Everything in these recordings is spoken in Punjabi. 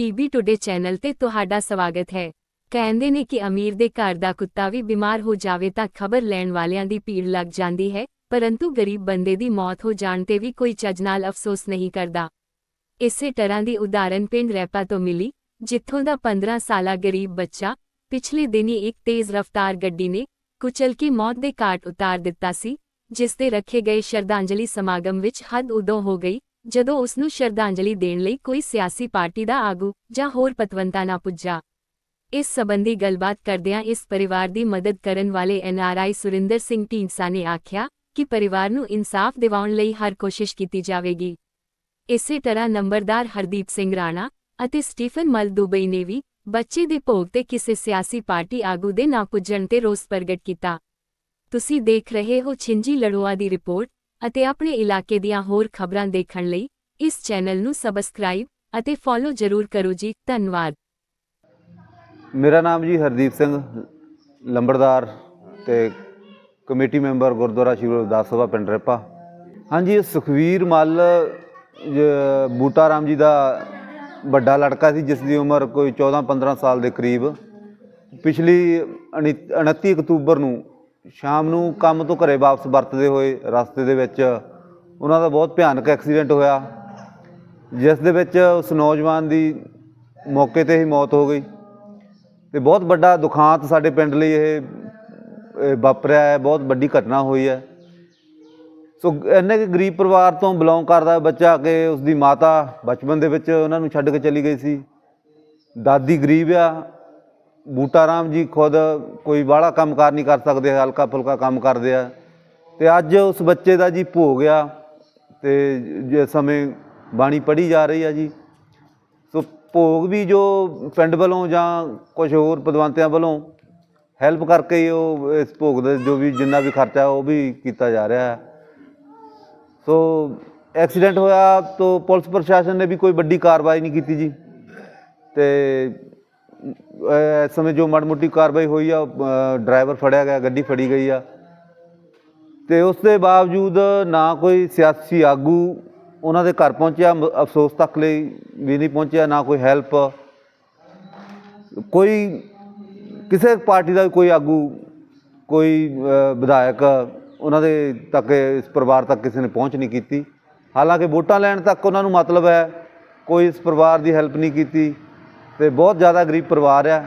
ਪੀਬੀ ਟੁਡੇ ਚੈਨਲ ਤੇ ਤੁਹਾਡਾ ਸਵਾਗਤ ਹੈ। ਕਹਿੰਦੇ ਨੇ ਕਿ ਅਮੀਰ ਦੇ ਘਰ ਦਾ ਕੁੱਤਾ ਵੀ ਬਿਮਾਰ ਹੋ ਜਾਵੇ ਤਾਂ ਖਬਰ ਲੈਣ ਵਾਲਿਆਂ ਦੀ ਭੀੜ ਲੱਗ ਜਾਂਦੀ ਹੈ, ਪਰੰਤੂ ਗਰੀਬ ਬੰਦੇ ਦੀ ਮੌਤ ਹੋ ਜਾਣ ਤੇ ਵੀ ਕੋਈ ਚੱਜ ਨਾਲ ਅਫਸੋਸ ਨਹੀਂ ਕਰਦਾ। ਇਸੇ ਤਰ੍ਹਾਂ ਦੀ ਉਦਾਹਰਨ ਪਿੰਡ ਰੈਪਾ ਤੋਂ ਮਿਲੀ, ਜਿੱਥੋਂ ਦਾ 15 ਸਾਲਾ ਗਰੀਬ ਬੱਚਾ, ਪਿਛਲੇ ਦਿਨੀ ਇੱਕ ਤੇਜ਼ ਰਫ਼ਤਾਰ ਗੱਡੀ ਨੇ ਕੁਚਲ ਕੇ ਮੌਤ ਦੇ ਘਾਟ ਉਤਾਰ ਦਿੱਤਾ ਸੀ, ਜਿਸ ਤੇ ਰੱਖੇ ਗਏ ਸ਼ਰਧਾਂਜਲੀ ਸਮਾਗਮ ਵਿੱਚ ਹੱਦ ਉਦੋਂ ਹੋ ਗਈ ਜਦੋਂ ਉਸ ਨੂੰ ਸ਼ਰਧਾਂਜਲੀ ਦੇਣ ਲਈ ਕੋਈ ਸਿਆਸੀ ਪਾਰਟੀ ਦਾ ਆਗੂ ਜਾਂ ਹੋਰ ਪਤਵੰਤਾ ਨਾ ਪੁੱਜਾ। ਇਸ ਸਬੰਧੀ ਗੱਲਬਾਤ ਕਰਦਿਆਂ ਇਸ ਪਰਿਵਾਰ ਦੀ ਮਦਦ ਕਰਨ ਵਾਲੇ ਐਨਆਰਆਈ ਸੁਰਿੰਦਰ ਸਿੰਘ ਢੀਂਡਸਾ ਨੇ ਆਖਿਆ ਕਿ ਪਰਿਵਾਰ ਨੂੰ ਇਨਸਾਫ ਦਿਵਾਉਣ ਲਈ ਹਰ ਕੋਸ਼ਿਸ਼ ਕੀਤੀ ਜਾਵੇਗੀ। ਇਸੇ ਤਰ੍ਹਾਂ ਨੰਬਰਦਾਰ ਹਰਦੀਪ ਸਿੰਘ ਰਾਣਾ ਅਤੇ ਸਟੀਫਨ ਮਲ ਦੁਬਈ ਨੇ ਵੀ ਬੱਚੇ ਦੇ ਭੋਗ ਤੇ ਕਿਸੇ ਸਿਆਸੀ ਪਾਰਟੀ ਆਗੂ ਦੇ ਨਾ ਪੁੱਜਣ ਤੇ ਰੋਸ ਪ੍ਰਗਟ ਕੀਤਾ। ਤੁਸੀਂ ਦੇਖ ਰਹੇ ਹੋ ਛਿੰਜੀ ਲੜੋਆ ਦੀ ਰਿਪੋਰਟ। ਅਤੇ ਆਪਣੇ ਇਲਾਕੇ ਦੀਆਂ ਹੋਰ ਖਬਰਾਂ ਦੇਖਣ ਲਈ ਇਸ ਚੈਨਲ ਨੂੰ ਸਬਸਕ੍ਰਾਈਬ ਅਤੇ ਫੋਲੋ ਜ਼ਰੂਰ ਕਰੋ ਜੀ, ਧੰਨਵਾਦ। ਮੇਰਾ ਨਾਮ ਜੀ ਹਰਦੀਪ ਸਿੰਘ, ਲੰਬੜਦਾਰ ਤੇ ਕਮੇਟੀ ਮੈਂਬਰ ਗੁਰਦੁਆਰਾ ਸ਼੍ਰੀ ਗੁਰਦਾਸ ਸਭਾ ਪਿੰਡ ਰੇਪਾ। ਹਾਂਜੀ ਇਹ ਸੁਖਵੀਰ ਮੱਲ ਬੂਟਾ ਰਾਮ ਜੀ ਦਾ ਵੱਡਾ ਲੜਕਾ ਸੀ, ਜਿਸ ਦੀ ਉਮਰ ਕੋਈ 14-15 ਸਾਲ ਦੇ ਕਰੀਬ। ਪਿਛਲੀ ਉਨੀ- 29 ਅਕਤੂਬਰ ਨੂੰ ਸ਼ਾਮ ਨੂੰ ਕੰਮ ਤੋਂ ਘਰੇ ਵਾਪਸ ਵਰਤਦੇ ਹੋਏ ਰਸਤੇ ਦੇ ਵਿੱਚ ਉਹਨਾਂ ਦਾ ਬਹੁਤ ਭਿਆਨਕ ਐਕਸੀਡੈਂਟ ਹੋਇਆ। ਜਿਸ ਦੇ ਵਿੱਚ ਉਸ ਨੌਜਵਾਨ ਦੀ ਮੌਕੇ ਤੇ ਹੀ ਮੌਤ ਹੋ ਗਈ। ਤੇ ਬਹੁਤ ਵੱਡਾ ਦੁਖਾਂਤ ਸਾਡੇ ਪਿੰਡ ਲਈ ਇਹ ਵਾਪਰਿਆ ਹੈ। ਬਹੁਤ ਵੱਡੀ ਘਟਨਾ ਹੋਈ ਹੈ। ਸੋ ਇੰਨੇ ਕਿ ਗਰੀਬ ਪਰਿਵਾਰ ਤੋਂ ਬਿਲੋਂਗ ਕਰਦਾ ਬੱਚਾ ਕਿ ਉਸ ਦੀ ਮਾਤਾ ਬਚਪਨ ਦੇ ਵਿੱਚ ਉਹਨਾਂ ਨੂੰ ਛੱਡ ਕੇ ਚਲੀ ਗਈ ਸੀ। ਦਾਦੀ ਗਰੀਬ ਆ ਬੂਟਾ ਰਾਮ ਜੀ ਖੁਦ ਕੋਈ ਬਾਹਲਾ ਕੰਮਕਾਰ ਨਹੀਂ ਕਰ ਸਕਦੇ, ਹਲਕਾ ਫੁਲਕਾ ਕੰਮ ਕਰਦੇ ਆ। ਤੇ ਅੱਜ ਉਸ ਬੱਚੇ ਦਾ ਜੀ ਭੋਗ ਆ ਤੇ ਜਿਸ ਸਮੇਂ ਬਾਣੀ ਪੜ੍ਹੀ ਜਾ ਰਹੀ ਆ ਜੀ। ਸੋ ਭੋਗ ਵੀ ਜੋ ਪਿੰਡ ਵੱਲੋਂ ਜਾਂ ਕੁਝ ਹੋਰ ਪਦਵੰਤਿਆਂ ਵੱਲੋਂ ਹੈਲਪ ਕਰਕੇ ਉਹ ਇਸ ਭੋਗ ਦਾ ਜੋ ਵੀ ਜਿੰਨਾ ਵੀ ਖਰਚਾ ਉਹ ਵੀ ਕੀਤਾ ਜਾ ਰਿਹਾ ਹੈ। ਸੋ ਐਕਸੀਡੈਂਟ ਹੋਇਆ ਤਾਂ ਪੁਲਿਸ ਪ੍ਰਸ਼ਾਸਨ ਨੇ ਵੀ ਕੋਈ ਵੱਡੀ ਕਾਰਵਾਈ ਨਹੀਂ ਕੀਤੀ ਜੀ। ਤੇ ਇਸ ਸਮੇਂ ਜੋ ਮਾੜੀ ਮੋਟੀ ਕਾਰਵਾਈ ਹੋਈ ਆ ਡਰਾਈਵਰ ਫੜਿਆ ਗਿਆ, ਗੱਡੀ ਫੜੀ ਗਈ ਆ। ਤੇ ਉਸ ਦੇ ਬਾਵਜੂਦ ਨਾ ਕੋਈ ਸਿਆਸੀ ਆਗੂ ਉਹਨਾਂ ਦੇ ਘਰ ਪਹੁੰਚਿਆ, ਮ- ਅਫਸੋਸ ਤੱਕ ਲਈ ਵੀ ਨਹੀਂ ਪਹੁੰਚਿਆ, ਨਾ ਕੋਈ ਹੈਲਪ। ਕੋਈ, ਕਿਸੇ ਪਾਰਟੀ ਦਾ ਵੀ ਕੋਈ ਆਗੂ, ਕੋਈ ਵਿਧਾਇਕ ਉਹਨਾਂ ਦੇ ਤੱਕ, ਇਸ ਪਰਿਵਾਰ ਤੱਕ ਕਿਸੇ ਨੇ ਪਹੁੰਚ ਨਹੀਂ ਕੀਤੀ। ਹਾਲਾਂਕਿ ਵੋਟਾਂ ਲੈਣ ਤੱਕ ਉਹਨਾਂ ਨੂੰ ਮਤਲਬ ਹੈ, ਕੋਈ ਇਸ ਪਰਿਵਾਰ ਦੀ ਹੈਲਪ ਨਹੀਂ ਕੀਤੀ। ਤੇ ਬਹੁਤ ਜ਼ਿਆਦਾ ਗਰੀਬ ਪਰਿਵਾਰ ਆ।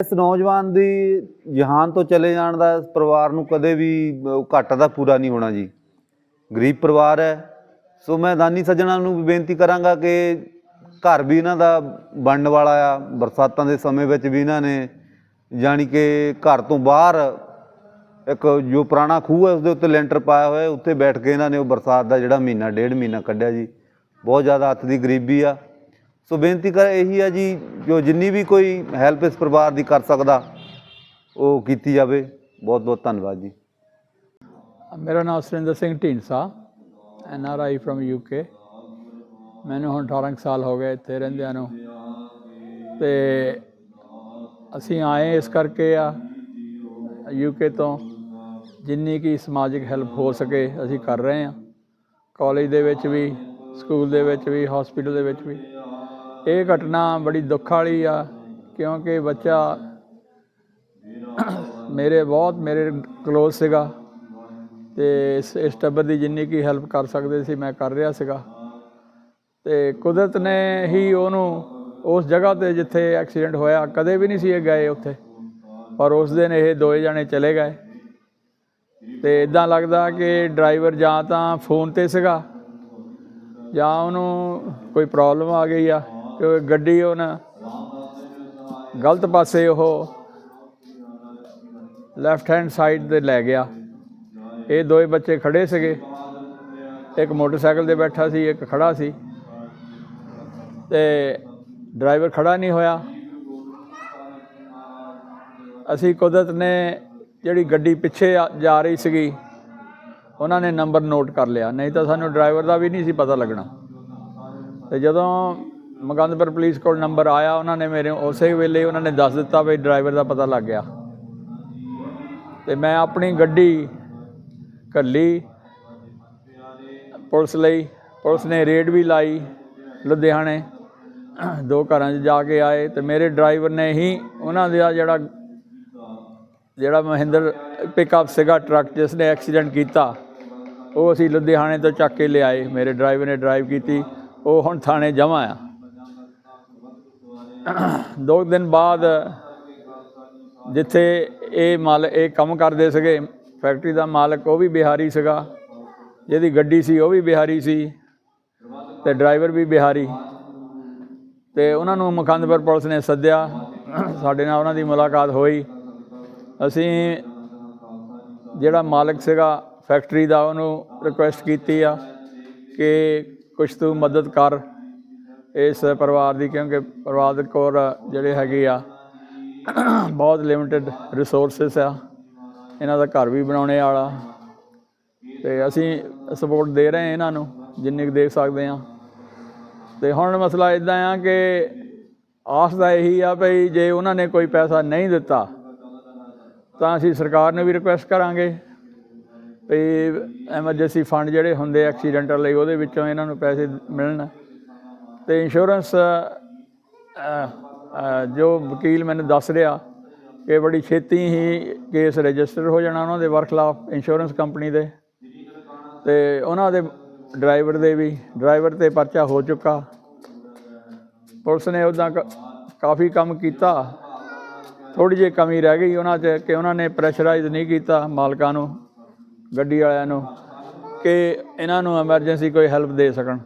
ਇਸ ਨੌਜਵਾਨ ਦੀ ਜਹਾਨ ਤੋਂ ਚਲੇ ਜਾਣ ਦਾ ਇਸ ਪਰਿਵਾਰ ਨੂੰ ਕਦੇ ਵੀ ਅ, ਘਾਟਾ ਦਾ ਪੂਰਾ ਨਹੀਂ ਹੋਣਾ ਜੀ। ਗਰੀਬ ਪਰਿਵਾਰ ਹੈ। ਸੋ ਮੈਂ ਦਾਨੀ ਸੱਜਣਾ ਨੂੰ ਵੀ ਬੇਨਤੀ ਕਰਾਂਗਾ ਕਿ ਘਰ ਵੀ ਇਹਨਾਂ ਦਾ ਬਣਨ ਵਾਲਾ ਆ। ਬਰਸਾਤਾਂ ਦੇ ਸਮੇਂ ਵਿੱਚ ਵੀ ਇਹਨਾਂ ਨੇ ਜਾਣੀ ਕਿ ਘਰ ਤੋਂ ਬਾਹਰ ਇੱਕ ਜੋ ਪੁਰਾਣਾ ਖੂਹ ਹੈ ਉਸ ਦੇ ਉੱਤੇ ਲੈਂਟਰ ਪਾਇਆ ਹੋਇਆ ਹੈ। ਉੱਤੇ ਬੈਠ ਕੇ ਇਹਨਾਂ ਨੇ ਉਹ ਬਰਸਾਤ ਦਾ ਜਿਹੜਾ ਮਹੀਨਾ ਡੇਢ ਮਹੀਨਾ ਕੱਢਿਆ ਜੀ। ਬਹੁਤ ਜ਼ਿਆਦਾ ਹੱਥ ਦੀ ਗਰੀਬੀ ਆ। ਸੋ ਬੇਨਤੀ ਕਰ ਇਹੀ ਆ ਜੀ, ਜੋ ਜਿੰਨੀ ਵੀ ਕੋਈ ਹੈਲਪ ਇਸ ਪਰਿਵਾਰ ਦੀ ਕਰ ਸਕਦਾ, ਉਹ ਕੀਤੀ ਜਾਵੇ। ਬਹੁਤ ਬਹੁਤ ਧੰਨਵਾਦ ਜੀ। ਮੇਰਾ ਨਾਮ Surinder Singh Dhindsa NRI R I from UK ਮੈਨੂੰ ਹੁਣ 18 ਕੁ ਸਾਲ ਹੋ ਗਏ ਇੱਥੇ ਰਹਿੰਦਿਆਂ ਨੂੰ। ਤੇ ਅਸੀਂ ਆਏ ਇਸ ਕਰਕੇ ਆ ਯੂਕੇ ਤੋਂ। ਜਿੰਨੀ ਕੀ ਸਮਾਜਿਕ ਹੈਲਪ ਹੋ ਸਕੇ ਅਸੀਂ ਕਰ ਰਹੇ ਹਾਂ। ਕਾਲਜ ਦੇ ਵਿੱਚ ਵੀ ਸਕੂਲ ਦੇ ਵਿੱਚ ਵੀ ਹਸਪੀਟਲ ਦੇ ਵਿੱਚ ਵੀ। ਇਹ ਘਟਨਾ ਬੜੀ ਦੁੱਖ ਵਾਲੀ ਆ, ਕਿਉਂਕਿ ਬੱਚਾ ਮੇਰੇ ਬਹੁਤ ਮੇਰੇ ਕਲੋਜ਼ ਸੀਗਾ ਤੇ ਇਸ ਇਸ ਟੱਬਰ ਦੀ ਜਿੰਨੀ ਕੀ ਹੈਲਪ ਕਰ ਸਕਦੇ ਸੀ, ਮੈਂ ਕਰ ਰਿਹਾ ਸੀਗਾ। ਤੇ ਕੁਦਰਤ ਨੇ ਹੀ ਉਹਨੂੰ ਉਸ ਜਗ੍ਹਾ ਤੇ ਜਿੱਥੇ ਐਕਸੀਡੈਂਟ ਹੋਇਆ, ਕਦੇ ਵੀ ਨਹੀਂ ਸੀ ਇਹ ਗਏ ਉੱਥੇ, ਪਰ ਉਸ ਦਿਨ ਇਹ ਦੋਏ ਜਣੇ ਚਲੇ ਗਏ। ਤੇ ਇਦਾਂ ਲੱਗਦਾ ਕਿ ਡਰਾਈਵਰ ਜਾਂ ਤਾਂ ਫੋਨ ਤੇ ਸੀਗਾ, ਜਾਂ ਉਹਨੂੰ ਕੋਈ ਪ੍ਰੋਬਲਮ ਆ ਗਈ ਆ। ਕਿ ਗੱਡੀ ਉਹਨਾਂ ਗਲਤ ਪਾਸੇ ਉਹ ਲੈਫਟ ਹੈਂਡ ਸਾਈਡ ਤੇ ਲੈ ਗਿਆ। ਇਹ ਦੋਏ ਬੱਚੇ ਖੜੇ ਸੀਗੇ। ਇੱਕ ਮੋਟਰਸਾਈਕਲ ਤੇ ਬੈਠਾ ਸੀ, ਇੱਕ ਖੜਾ ਸੀ। ਤੇ ਡਰਾਈਵਰ ਖੜਾ ਨਹੀਂ ਹੋਇਆ। ਅਸੀਂ ਕੁਦਰਤ ਨੇ ਜਿਹੜੀ ਗੱਡੀ ਪਿੱਛੇ ਆ- ਜਾ ਰਹੀ ਸੀਗੀ, ਉਹਨਾਂ ਨੇ ਨੰਬਰ ਨੋਟ ਕਰ ਲਿਆ। ਨਹੀਂ ਤਾਂ ਸਾਨੂੰ ਡਰਾਈਵਰ ਦਾ ਵੀ ਨਹੀਂ ਸੀ ਪਤਾ ਲੱਗਣਾ। ਤੇ ਜਦੋਂ ਮਗੰਦਪੁਰ ਪੁਲਿਸ ਕੋਲ ਨੰਬਰ ਆਇਆ, ਉਹਨਾਂ ਨੇ ਮੇਰੇ ਉਸੇ ਵੇਲੇ ਉਹਨਾਂ ਨੇ ਦੱਸ ਦਿੱਤਾ ਵੀ ਡਰਾਈਵਰ ਦਾ ਪਤਾ ਲੱਗ ਗਿਆ। ਤੇ ਮੈਂ ਆਪਣੀ ਗੱਡੀ ਘੱਲੀ, ਪੁਲਿਸ ਲਈ, ਪੁਲਿਸ ਨੇ ਰੇਡ ਵੀ ਲਾਈ ਲੁਧਿਆਣੇ। ਦੋ ਘਰਾਂ 'ਚ ਜਾ ਕੇ ਆਏ ਤੇ ਮੇਰੇ ਡਰਾਈਵਰ ਨੇ ਹੀ ਉਹਨਾਂ ਦਾ ਜਿਹੜਾ ਜਿਹੜਾ ਮਹਿੰਦਰ ਪਿਕਅਪ ਸੀਗਾ ਟਰੱਕ ਜਿਸ ਨੇ ਐਕਸੀਡੈਂਟ ਕੀਤਾ, ਉਹ ਅਸੀਂ ਲੁਧਿਆਣੇ ਤੋਂ ਚੱਕ ਕੇ ਲਿਆਏ। ਮੇਰੇ ਡਰਾਈਵਰ ਨੇ ਡਰਾਈਵ ਕੀਤੀ, ਉਹ ਹੁਣ ਥਾਣੇ ਜਮ੍ਹਾਂ ਆ। ਦੋ ਦਿਨ ਬਾਅਦ ਜਿੱਥੇ ਇਹ ਮਾਲ, ਇਹ ਕੰਮ ਕਰਦੇ ਸੀਗੇ ਫੈਕਟਰੀ ਦਾ ਮਾਲਕ ਉਹ ਵੀ ਬਿਹਾਰੀ ਸੀਗਾ। ਜਿਹਦੀ ਗੱਡੀ ਸੀ, ਉਹ ਵੀ ਬਿਹਾਰੀ ਸੀ ਤੇ ਡਰਾਈਵਰ ਵੀ ਬਿਹਾਰੀ। ਤੇ ਉਹਨਾਂ ਨੂੰ ਮਖੰਦਪੁਰ ਪੁਲਿਸ ਨੇ ਸੱਦਿਆ। ਸਾਡੇ ਨਾਲ ਉਹਨਾਂ ਦੀ ਮੁਲਾਕਾਤ ਹੋਈ। ਅਸੀਂ ਜਿਹੜਾ ਮਾਲਕ ਸੀਗਾ ਫੈਕਟਰੀ ਦਾ, ਉਹਨੂੰ ਰਿਕੁਐਸਟ ਕੀਤੀ ਆ ਕਿ ਕੁਛ ਤੂੰ ਮਦਦ ਕਰ। ਇਸ ਪਰਿਵਾਰ ਦੀ, ਕਿਉਂਕਿ ਪਰਿਵਾਰ ਕੋਲ ਜਿਹੜੇ ਹੈਗੇ ਆ, ਬਹੁਤ ਲਿਮਿਟਿਡ ਰਿਸੋਰਸਸ ਆ। ਇਹਨਾਂ ਦਾ ਘਰ ਵੀ ਬਣਾਉਣੇ ਵਾਲਾ। ਤੇ ਅਸੀਂ ਸਪੋਰਟ ਦੇ ਰਹੇ ਹਾਂ ਇਹਨਾਂ ਨੂੰ, ਜਿੰਨੀ ਕੁ ਦੇ ਸਕਦੇ ਆ ਤੇ ਹੁਣ ਮਸਲਾ ਇਦਾਂ ਆ ਕਿ ਆਸ ਦਾ ਇਹੀ ਆ ਭਈ ਜੇ ਉਹਨਾਂ ਨੇ ਕੋਈ ਪੈਸਾ ਨਹੀਂ ਦਿੱਤਾ, ਤਾਂ ਅਸੀਂ ਸਰਕਾਰ ਨੂੰ ਵੀ ਰਿਕੁਐਸਟ ਕਰਾਂਗੇ ਵੀ ਐਮਰਜੈਂਸੀ ਫੰਡ ਜਿਹੜੇ ਹੁੰਦੇ ਐਕਸੀਡੈਂਟਲ ਲਈ, ਉਹਦੇ ਵਿੱਚੋਂ ਇਹਨਾਂ ਨੂੰ ਪੈਸੇ ਮਿਲਣ। ਤੇ ਇੰਸ਼ੋਰੈਂਸ ਜੋ ਵਕੀਲ ਮੈਨੂੰ ਦੱਸ ਰਿਹਾ ਕਿ ਬੜੀ ਛੇਤੀ ਹੀ ਕੇਸ ਰਜਿਸਟਰ ਹੋ ਜਾਣਾ ਉਹਨਾਂ ਦੇ ਵਰਖਲਾਫ ਇੰਸ਼ੋਰੈਂਸ ਕੰਪਨੀ ਦੇ। ਤੇ ਉਹਨਾਂ ਦੇ ਡਰਾਈਵਰ ਦੇ ਵੀ ਡਰਾਈਵਰ ਤੇ ਪਰਚਾ ਹੋ ਚੁੱਕਾ। ਪੁਲਿਸ ਨੇ ਉਹਦਾ ਕਾਫੀ ਕੰਮ ਕੀਤਾ। ਥੋੜੀ ਜਿਹੀ ਕਮੀ ਰਹਿ ਗਈ ਉਹਨਾਂ 'ਚ ਕਿ ਉਹਨਾਂ ਨੇ ਪ੍ਰੈਸ਼ਰਾਈਜ਼ ਨਹੀਂ ਕੀਤਾ ਮਾਲਕਾਂ ਨੂੰ, ਗੱਡੀ ਵਾਲਿਆਂ ਨੂੰ ਕਿ ਇਹਨਾਂ ਨੂੰ ਐਮਰਜੈਂਸੀ ਕੋਈ ਹੈਲਪ ਦੇ ਸਕਣ,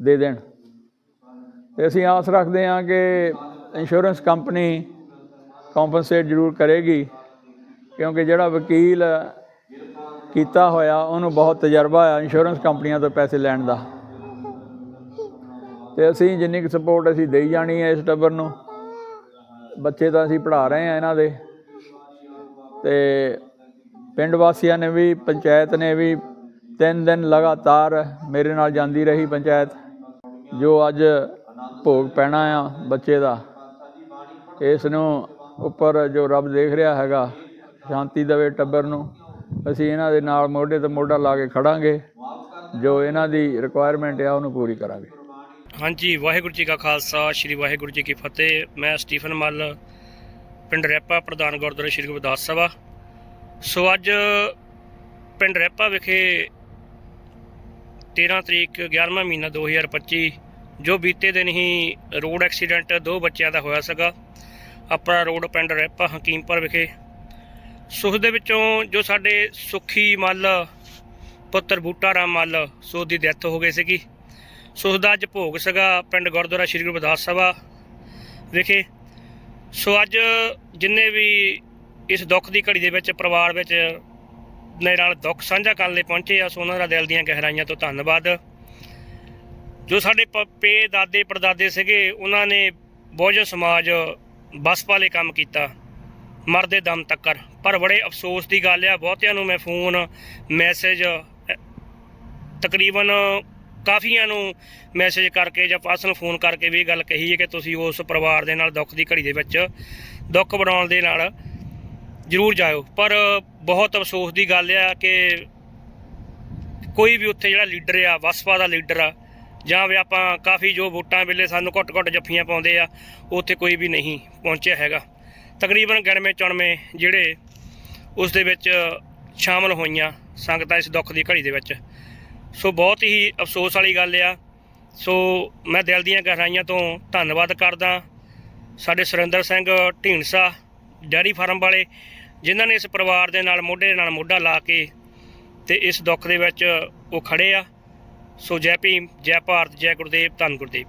ਦੇ ਦੇਣ। ਤੇ ਅਸੀਂ ਆਸ ਰੱਖਦੇ ਹਾਂ ਕਿ ਇੰਸ਼ੋਰੈਂਸ ਕੰਪਨੀ ਕੰਪਨਸੇਟ ਜ਼ਰੂਰ ਕਰੇਗੀ, ਕਿਉਂਕਿ ਜਿਹੜਾ ਵਕੀਲ ਕੀਤਾ ਹੋਇਆ, ਉਹਨੂੰ ਬਹੁਤ ਤਜਰਬਾ ਆ ਇੰਸ਼ੋਰੈਂਸ ਕੰਪਨੀਆਂ ਤੋਂ ਪੈਸੇ ਲੈਣ ਦਾ। ਤੇ ਅਸੀਂ ਜਿੰਨੀ ਕੁ ਸਪੋਰਟ ਅਸੀਂ ਦੇਈ ਜਾਣੀ ਹੈ ਇਸ ਟੱਬਰ ਨੂੰ, ਬੱਚੇ ਤਾਂ ਅਸੀਂ ਪੜ੍ਹਾ ਰਹੇ ਹਾਂ ਇਹਨਾਂ ਦੇ। ਤੇ ਪਿੰਡ ਵਾਸੀਆਂ ਨੇ ਵੀ, ਪੰਚਾਇਤ ਨੇ ਵੀ ਤਿੰਨ ਦਿਨ ਲਗਾਤਾਰ ਮੇਰੇ ਨਾਲ ਜਾਂਦੀ ਰਹੀ ਪੰਚਾਇਤ, ਜੋ ਅੱਜ ਭੋਗ ਪੈਣਾ ਆ ਬੱਚੇ ਦਾ। ਇਸ ਨੂੰ ਉੱਪਰ ਜੋ ਰੱਬ ਦੇਖ ਰਿਹਾ ਹੈਗਾ, ਸ਼ਾਂਤੀ ਦੇਵੇ ਟੱਬਰ ਨੂੰ। ਅਸੀਂ ਇਹਨਾਂ ਦੇ ਨਾਲ ਮੋਢੇ ਤੇ ਮੋਢਾ ਲਾ ਕੇ ਖੜਾਂਗੇ। ਜੋ ਇਹਨਾਂ ਦੀ ਰਿਕੁਆਇਰਮੈਂਟ ਆ, ਉਹਨੂੰ ਪੂਰੀ ਕਰਾਂਗੇ। ਹਾਂਜੀ, ਵਾਹਿਗੁਰੂ ਜੀ ਕਾ ਖਾਲਸਾ, ਸ੍ਰੀ ਵਾਹਿਗੁਰੂ ਜੀ ਕੀ ਫਤਿਹ। ਮੈਂ ਸਟੀਫਨ ਮੱਲ, ਪਿੰਡ ਰੈਪਾ, ਪ੍ਰਧਾਨ ਗੁਰਦੁਆਰਾ ਸ੍ਰੀ ਗੁਰਦਾਸ ਸਭਾ। ਸੋ ਅੱਜ ਪਿੰਡ ਰੈਪਾ ਵਿਖੇ 13 ਤਰੀਕ 11ਵਾਂ ਮਹੀਨਾ 2025 ਜੋ ਬੀਤੇ ਦਿਨ ਹੀ ਰੋਡ ਐਕਸੀਡੈਂਟ ਦੋ ਬੱਚਿਆਂ ਦਾ ਹੋਇਆ ਸੀਗਾ। ਆਪਣਾ ਰੋਡ ਪਿੰਡ ਰੈਪਾ ਹਕੀਮਪੁਰ ਵਿਖੇ। ਸੋ ਦੇ ਵਿੱਚੋਂ ਜੋ ਸਾਡੇ ਸੁਖੀ ਮੱਲ, ਪੁੱਤਰ ਬੂਟਾ ਰਾਮ ਮੱਲ ਸੋ ਦੀ ਡੈਥ ਹੋ ਗਈ ਸੀਗੀ। ਸੋ ਦਾ ਅੱਜ ਭੋਗ ਸੀਗਾ ਪਿੰਡ ਗੁਰਦੁਆਰਾ ਸ੍ਰੀ ਗੁਰਦਾਸ ਸਭਾ ਵਿਖੇ। ਸੋ ਅੱਜ ਜਿੰਨੇ ਵੀ ਇਸ ਦੁੱਖ ਦੀ ਘੜੀ ਦੇ ਵਿੱਚ ਪਰਿਵਾਰ ਵਿੱਚ ਮੇਰੇ ਨਾਲ ਦੁੱਖ ਸਾਂਝਾ ਕਰਨ ਲਈ ਪਹੁੰਚੇ ਆ, ਸੋ ਉਹਨਾਂ ਦਾ ਦਿਲ ਦੀਆਂ ਗਹਿਰਾਈਆਂ ਤੋਂ ਧੰਨਵਾਦ। ਜੋ ਸਾਡੇ ਪੇ ਦਾਦੇ, ਪੜਦਾਦੇ ਸੀਗੇ, ਉਹਨਾਂ ਨੇ ਬਹੁਜਨ ਸਮਾਜ ਬਸਪਾ ਲਈ ਕੰਮ ਕੀਤਾ। ਮਰਦੇ ਦਮ ਤੱਕਰ। ਪਰ ਬੜੇ ਅਫਸੋਸ ਦੀ ਗੱਲ ਆ, ਬਹੁਤਿਆਂ ਨੂੰ ਮੈਂ ਫੋਨ, ਮੈਸੇਜ ਤਕਰੀਬਨ ਕਾਫੀਆਂ ਨੂੰ ਮੈਸੇਜ ਕਰਕੇ ਜਾਂ ਪਰਸਨਲ ਫੋਨ ਕਰਕੇ ਵੀ ਇਹ ਗੱਲ ਕਹੀ ਹੈ ਕਿ ਤੁਸੀਂ ਉਸ ਪਰਿਵਾਰ ਦੇ ਨਾਲ ਦੁੱਖ ਦੀ ਘੜੀ ਦੇ ਵਿੱਚ ਦੁੱਖ ਬਣਾਉਣ ਦੇ ਨਾਲ ਜ਼ਰੂਰ ਜਾਇਓ। ਪਰ ਬਹੁਤ ਅਫਸੋਸ ਦੀ ਗੱਲ ਆ ਕਿ ਕੋਈ ਵੀ ਉੱਥੇ ਜਿਹੜਾ ਲੀਡਰ ਆ, ਵਸਪਾ ਦਾ ਲੀਡਰ ਆ ਜਾਂ ਵੀ ਆਪਾਂ ਕਾਫੀ ਜੋ ਵੋਟਾਂ ਵੇਲੇ ਸਾਨੂੰ ਘੁੱਟ-ਘੁੱਟ ਜੱਫੀਆਂ ਪਾਉਂਦੇ ਆ, ਉੱਥੇ ਕੋਈ ਵੀ ਨਹੀਂ ਪਹੁੰਚਿਆ ਹੈਗਾ। ਤਕਰੀਬਨ ਗਿਣਵੇਂ ਚੁਣਵੇਂ ਜਿਹੜੇ ਉਸ ਦੇ ਵਿੱਚ ਸ਼ਾਮਲ ਹੋਈਆਂ ਸੰਗਤਾਂ ਇਸ ਦੁੱਖ ਦੀ ਘੜੀ ਦੇ ਵਿੱਚ। ਸੋ ਬਹੁਤ ਹੀ ਅਫਸੋਸ ਵਾਲੀ ਗੱਲ ਆ। ਸੋ ਮੈਂ ਦਿਲ ਦੀਆਂ ਗਹਿਰਾਈਆਂ ਤੋਂ ਧੰਨਵਾਦ ਕਰਦਾ ਸਾਡੇ ਸੁਰਿੰਦਰ ਸਿੰਘ ਢੀਂਡਸਾ, ਡੈਰੀ ਫਾਰਮ ਵਾਲੇ, ਜਿਨ੍ਹਾਂ ਨੇ ਇਸ ਪਰਿਵਾਰ ਦੇ ਨਾਲ, ਮੋਢੇ ਨਾਲ ਮੋਢਾ ਲਾ ਕੇ ਤੇ ਇਸ ਦੁੱਖ ਦੇ ਵਿੱਚ ਉਹ ਖੜੇ ਆ। ਸੋ ਜੈ ਭੀਮ ਜੈ ਭਾਰਤ ਜੈ ਗੁਰਦੇਵ ਧੰਨ ਗੁਰਦੇਵ।